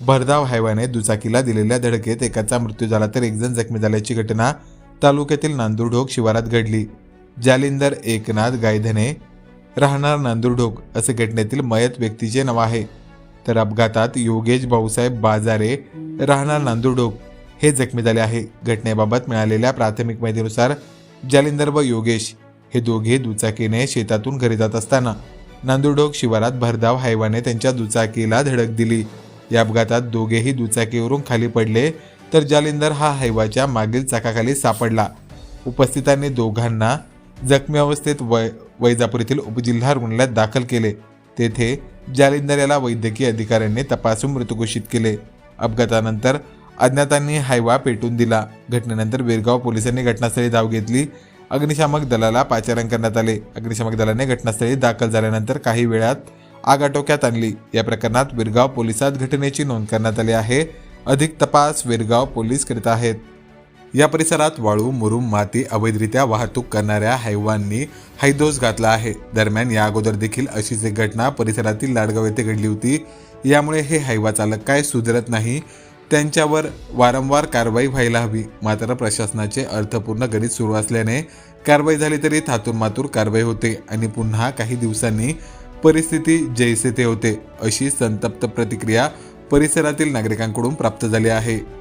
भरधाव हायवाने दुचाकीला दिलेल्या धडकेत एकाचा मृत्यू झाला तर एकजण जखमी झाल्याची घटना तालुक्यातील नांदुरढोक शिवारात घडली. जालिंदर एकनाथ गायधने राहणार नांदुरढोक असे घटनेतील मयत व्यक्तीचे नाव आहे. तर अपघातात योगेश भाऊसाहेब बाजारे राहणार नांदुरढोक हे जखमी झाले आहे. घटनेबाबत मिळालेल्या प्राथमिक माहितीनुसार जालिंदर व योगेश हे दोघे दुचाकीने शेतातून घरी जात असताना नांदुरडोक शिवारात भरधाव हायवाने त्यांच्या दुचाकीला धडक दिली. या अपघातात दोघेही दुचाकीवरून खाली पडले तर जालिंदर हा हायवाच्या मागील चाकाखाली सापडला. उपस्थितांनी दोघांना जखमी अवस्थेत वै वैजापूर येथील उपजिल्हा रुग्णालयात दाखल केले. तेथे जालिंदर याला वैद्यकीय अधिकाऱ्यांनी तपासून मृत घोषित केले. अपघातानंतर अज्ञातांनी हायवा पेटून दिला. घटनेनंतर बेरगाव पोलिसांनी घटनास्थळी धाव घेतली. अग्निशामक दलाला पाचारण करण्यात आले. अग्निशामक दलाने घटनास्थळी दाखल झाल्यानंतर काही वेळात आग आटोक्यात आणली. या प्रकरणात विरगाव पोलिसात घटनेची नोंद करण्यात आली आहे. अधिक तपास विरगाव पोलीस करीत आहेत. या परिसरात वाळू मुरुम माती अवैधरित्या वाहतूक करणाऱ्या हैवांनी हैदोस घातला आहे. दरम्यान या अगोदर देखील अशीच एक घटना परिसरातील लाडगाव येथे घडली होती. यामुळे हे हैवा चालक काय सुधरत नाही त्यांच्यावर वारंवार कारवाई व्हायला हवी. मात्र प्रशासनाचे अर्थपूर्ण गणित सुरू असल्याने कारवाई झाली तरी थातूर मातूर कारवाई होते आणि पुन्हा काही दिवसांनी परिस्थिती जैसे ते होते अशी संतप्त प्रतिक्रिया परिसरातील नागरिकांकडून प्राप्त झाली आहे.